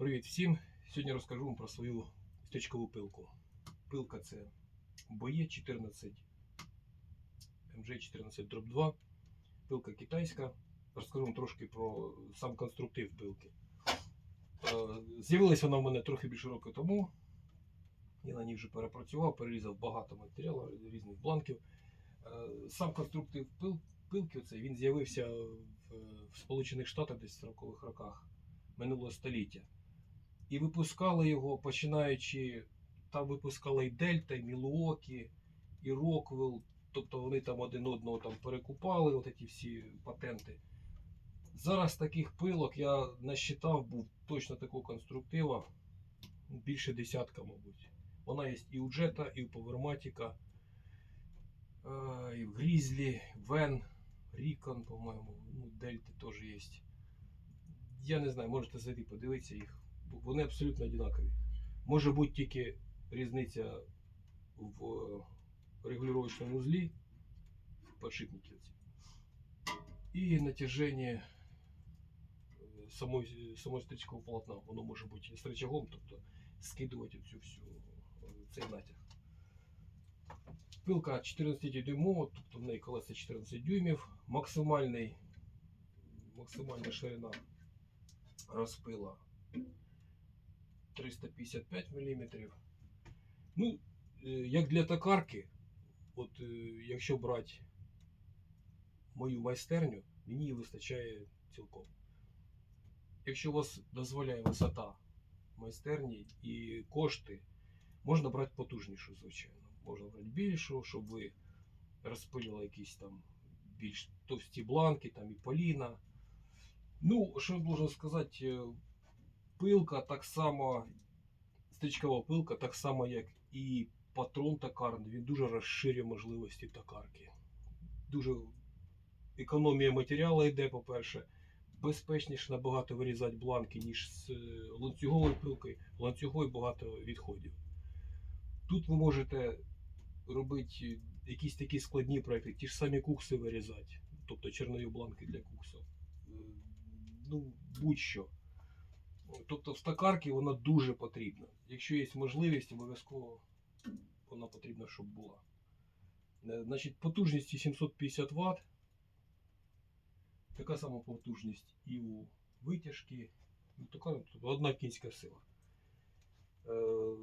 Привіт всім! Сьогодні розкажу вам про свою стичкову пилку. Пилка це боє 14 MJ14 Drop 2. Пилка китайська. Розкажу вам трошки про сам конструктив пилки. Е, З'явилася вона в мене трохи більше року тому. Я на ній вже перепрацював, перерізав багато матеріалу, різних бланків. Е, Сам конструктив пил, пилки оцей, він з'явився в Сполучених Штатах десь в 40-х роках минулого століття. І випускали його, починаючи, там випускали і Дельта, і Мілуокі, і Роквелл. Тобто вони там один одного там перекупали, от ці всі патенти. Зараз таких пилок я насчитав, був точно такого конструктива, більше десятка, мабуть. Вона є і у Джета, і у Поверматіка, і в Грізлі, Вен, Рікон, по-моєму, ну, Дельти теж є. Я не знаю, можете зайти подивитися їх. Вони абсолютно однакові. Може бути тільки різниця в е, регулювачному узлі, в подшипнике. І натяження е, самої, самої стрічкового полотна. Воно може бути з тобто скидувати цю всю е, цей натяг. Пилка 14 дюймова, тобто в неї колеса 14 дюймів, максимальний, максимальна ширина розпила 355 мм. Ну, е, як для токарки, от е, якщо брати мою майстерню, мені її вистачає цілком. Якщо у вас дозволяє висота майстерні і кошти, можна брати потужнішу, звичайно. Можна брати більшу, щоб ви розпилювали якісь там більш товсті бланки, там і поліна. Ну, що я должен сказати, е, пилка так само, стрічкова пилка, так само, як і патрон токарний, він дуже розширює можливості токарки. Дуже економія матеріалу йде, по-перше, безпечніше набагато вирізати бланки, ніж з е, ланцюговою пилкою. Ланцюговою багато відходів. Тут ви можете робити якісь такі складні проекти, ті ж самі кукси вирізати, тобто чернові бланки для куксів. Е, Ну, будь-що. Тобто в стакарці вона дуже потрібна. Якщо є можливість, обов'язково вона потрібна, щоб була. Е, Значить, потужність 750 Вт. Така сама потужність і у витяжки. Ну, одна кінська сила. Е,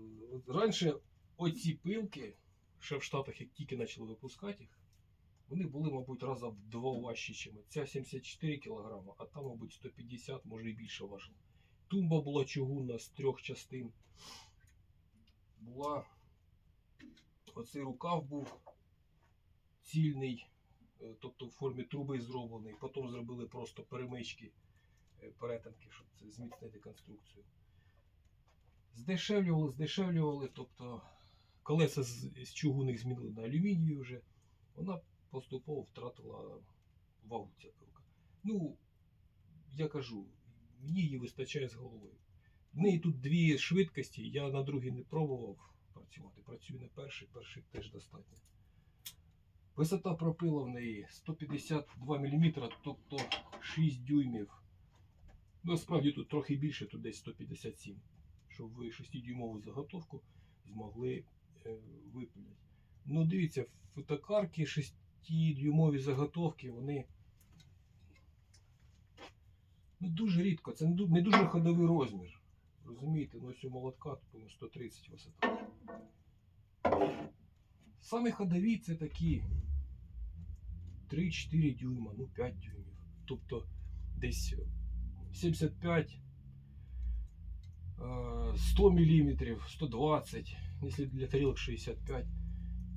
Раніше оці пилки, ще в Штатах, як тільки почали випускати їх, вони були, мабуть, раза в два важчі, ніж ця 74 кг, а там, мабуть, 150, може і більше важила. Тумба була чугунна з трьох частин. Була. Оцей рукав був цільний, е, тобто в формі труби зроблений. Потім зробили просто перемички, е, перетинки, щоб це зміцнити конструкцію. Здешевлювали, здешевлювали, тобто колеса з, чугунних змінили на алюмінієві вже. Вона поступово втратила вагу ця пилка. Ну, я кажу, мені її вистачає з головою. В неї тут дві швидкості, я на другій не пробував працювати. Працюю на перший, перший теж достатньо. Висота пропила в неї 152 мм, тобто 6 дюймів. Насправді тут трохи більше, тут десь 157, щоб ви 6-дюймову заготовку змогли е, випиляти. Ну, дивіться, фотокарки 6-дюймові заготовки, вони ну, дуже рідко, це не дуже ходовий розмір. Розумієте, ну ось у молотка, по 130 висота. Самі ходові це такі 3-4 дюйма, ну 5 дюймів. Тобто десь 75, е, 100 мм, 120, якщо для тарілок 65.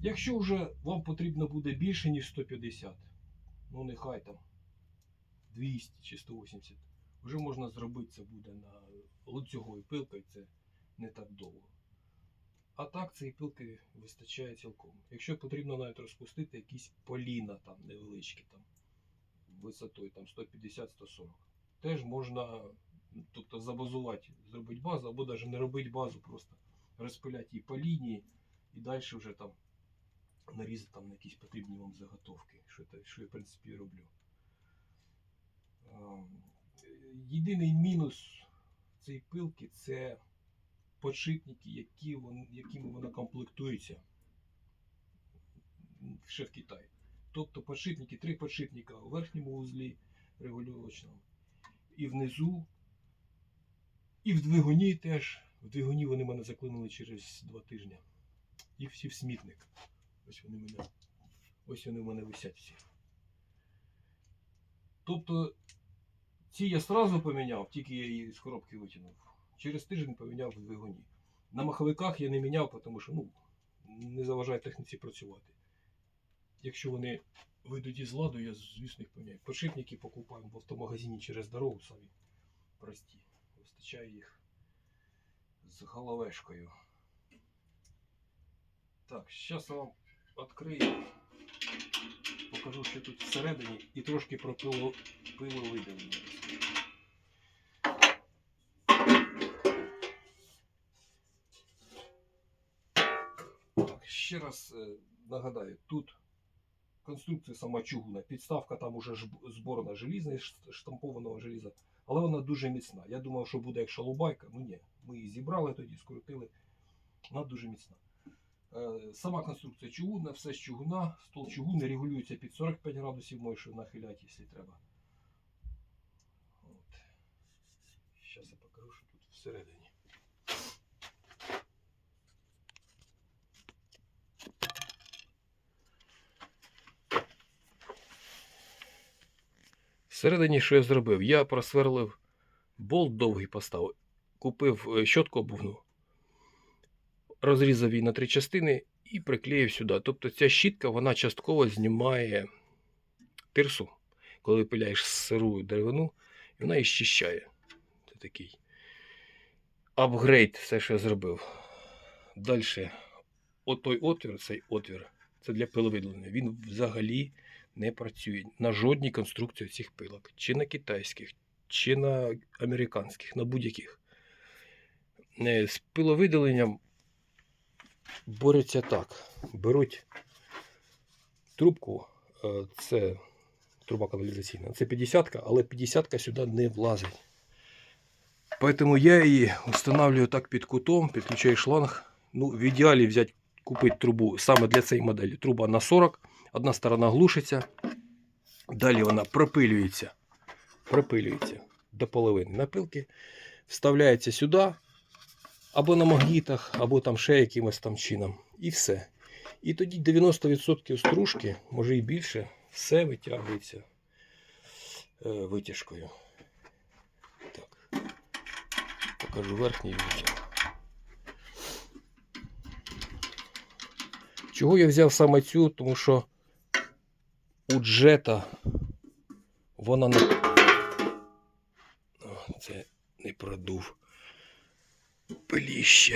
Якщо вже вам потрібно буде більше, ніж 150, ну нехай там 200 чи 180, вже можна зробити це буде на ланцюговою пилкою, це не так довго. А так цієї пилки вистачає цілком. Якщо потрібно навіть розпустити якісь поліна там невеличкі там висотою там 150-140, теж можна тобто забазувати, зробити базу, або навіть не робити базу, просто розпиляти її по лінії і далі вже там нарізати там на якісь потрібні вам заготовки, що, що я в принципі і роблю. Єдиний мінус цієї пилки це подшипники, які вон, якими вона комплектується ще в Китаї. Тобто подшипники, три подшипника у верхньому вузлі регулювачному і внизу, і в двигуні теж. В двигуні вони мене заклинули через два тижні. Їх всі в смітник. Ось вони мене. Ось вони в мене висять всі. Тобто ці я сразу поміняв, тільки я її з коробки витягнув. Через тиждень поміняв в двигуні. На маховиках я не міняв, тому що ну, не заважає техніці працювати. Якщо вони вийдуть із ладу, я звісно їх поміняю. Подшипники покупаємо в автомагазині через дорогу самі прості. Вистачає їх з головешкою. Так, зараз я вам відкрию. Покажу, що тут всередині і трошки про пило, пиловидалення. Так, ще раз е, нагадаю, тут конструкція сама чугуна, підставка там уже зборна желізна, штампованого желіза, але вона дуже міцна. Я думав, що буде як шалубайка, ну ні. Ми її зібрали тоді, скрутили. Вона дуже міцна. Е, Сама конструкція чугунна, все з чугуна, стол чугунний регулюється під 45 градусів, можеш нахиляти, якщо треба. От. Зараз я покажу, що тут всередині. Всередині, що я зробив? Я просверлив болт довгий поставив, купив е, щотку обувну, розрізав її на три частини і приклеїв сюди. Тобто ця щітка вона частково знімає тирсу, коли пиляєш сиру деревину, і вона її щищає. Це такий апгрейд, все, що я зробив. Далі, отой отвір, цей отвір, це для пиловидлення. Він взагалі не працює на жодній конструкції цих пилок. Чи на китайських, чи на американських, на будь-яких. Е, З пиловидаленням борються так. Беруть трубку, е, це труба каналізаційна, це 50-ка, але 50-ка сюди не влазить. Поэтому я її встановлюю так під кутом, підключаю шланг. Ну, в ідеалі взяти, купити трубу саме для цієї моделі. Труба на 40, одна сторона глушиться, далі вона пропилюється, пропилюється до половини напилки, вставляється сюди, або на магнітах, або там ще якимось там чином. І все. І тоді 90% стружки, може і більше, все витягується е, витяжкою. Так. Покажу верхній витяг. Чого я взяв саме цю? Тому що у джета вона не. Це не продув. Пиліще.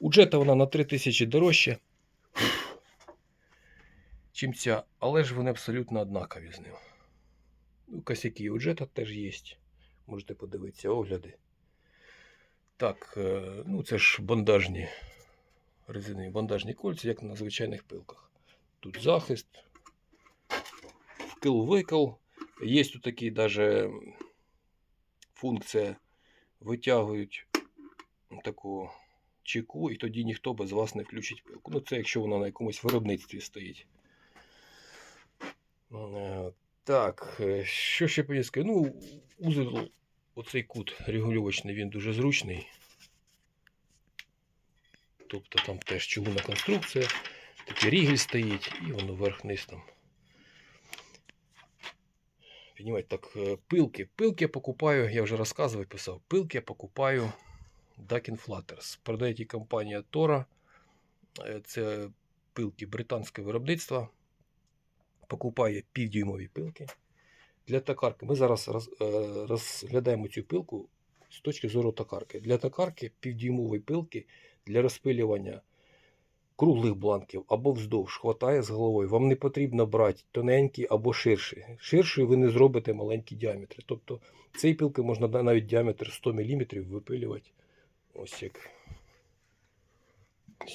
У джета вона на 3000 дорожче, чим ця, але ж вони абсолютно однакові з ним. Ну, косяки у джета теж є. Можете подивитися огляди. Так, е, ну це ж бандажні резинові бандажні кольця, як на звичайних пилках. Тут захист, вкил-викил. Є тут такі даже функція витягують таку чеку, і тоді ніхто без вас не включить пилку. Ну, це якщо вона на якомусь виробництві стоїть. Е, Так, е, що ще поїздки? Ну, узел, оцей кут регулювачний, він дуже зручний. Тобто там теж чугунна конструкція, такий рігель стоїть, і воно вверх-вниз там. Піднімають так, е, пилки. Пилки я покупаю, я вже розказував, писав. Пилки я покупаю Ducking Flutters. Продає її компанія. Е, Це пилки британського виробництва. Покупає півдюймові пилки. Для токарки. Ми зараз роз, е, розглядаємо цю пилку з точки зору токарки. Для токарки півдюймової пилки для розпилювання круглих бланків або вздовж хватає з головою. Вам не потрібно брати тоненькі або ширші. Ширшою ви не зробите маленькі діаметри. Тобто цієї пилки можна навіть діаметр 100 мм випилювати. Ось як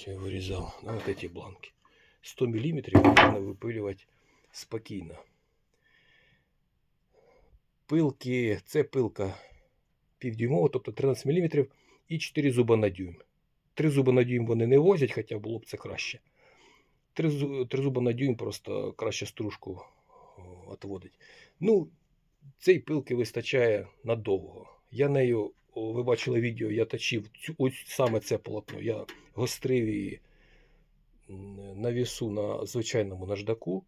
я вирізав на ось ці бланки. 100 мм можна випилювати спокійно. Пилки, це пилка півдюймова, тобто 13 мм і 4 зуба на дюйм. 3 зуба на дюйм вони не возять, хоча було б це краще. 3, зу- 3 зуба на дюйм просто краще стружку відводить. Ну, цієї пилки вистачає надовго. Я нею, ви бачили відео, я точив цю, ось саме це полотно. Я гострив її на вісу на звичайному наждаку.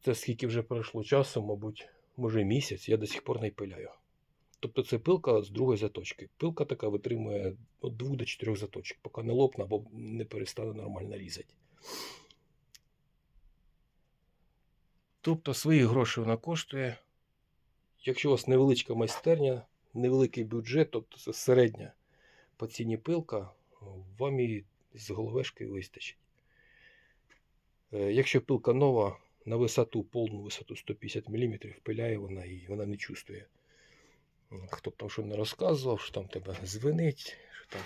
Це скільки вже пройшло часу, мабуть, може місяць, я до сих пор не пиляю. Тобто це пилка з другої заточки. Пилка така витримує від 2 до 4 заточок, поки не лопне або не перестане нормально різати. Тобто свої гроші вона коштує. Якщо у вас невеличка майстерня, невеликий бюджет, тобто це середня по ціні пилка, вам її з головешки вистачить. Е, Якщо пилка нова, на висоту, повну висоту 150 мм, пиляє вона і вона не чувствує. Хто б там що не розказував, що там тебе звенить, що там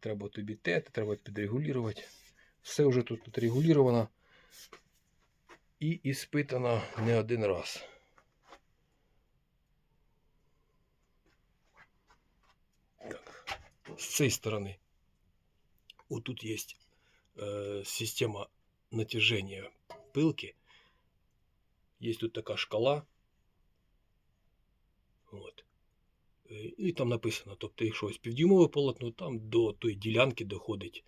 треба тобі те, треба підрегулювати. Все вже тут підрегулювано і іспитано не один раз. Так, з цієї сторони. Отут є е, система натяжения пилки. Є тут така шкала. От. Е, І там написано, тобто, якщо ось півдюймове полотно, там до тої ділянки доходить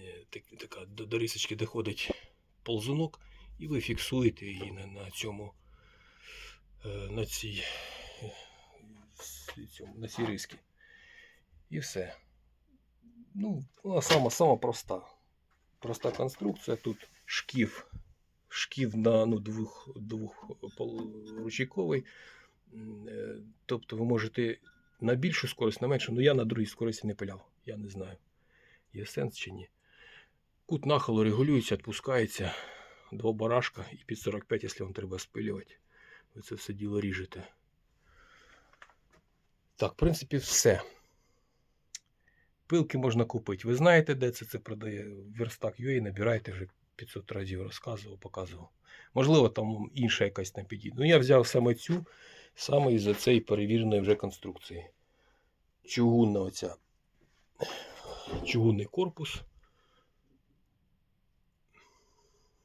е, так, така, до, до рисочки доходить ползунок, і ви фіксуєте її на, на цьому е, на цій е, на цій риски. І все. Ну, вона сама, сама проста. Проста конструкція. Тут шків. Шків на ну, двох, двох ручейковий. Е, Тобто ви можете на більшу скорість, на меншу, але я на другій скорості не пиляв. Я не знаю, є сенс чи ні. Кут нахилу регулюється, відпускається. Два барашка і під 45, якщо вам треба спилювати. Ви це все діло ріжете. Так, в принципі, все. Пилки можна купити. Ви знаєте, де це це продає? Верстак UA, набирайте вже 500 разів розказував, показував. Можливо, там інша якась там підійде. Ну, я взяв саме цю, саме із-за цієї перевіреної вже конструкції. Чугунна оця. Чугунний корпус.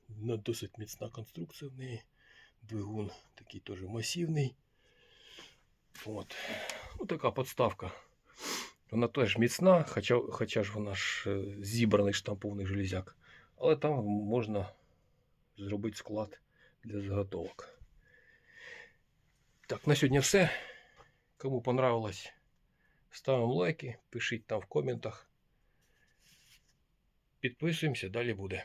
Ну, досить міцна конструкція в неї. Двигун такий теж масивний. От. Ну, така подставка. Вона теж міцна, хоча, хоча ж вона ж е, зібраний штампований железяк. Але там можна зробити склад для заготовок. Так, на сьогодні все. Кому понравилось, ставимо лайки, пишіть там в коментах. Підписуємося, далі буде.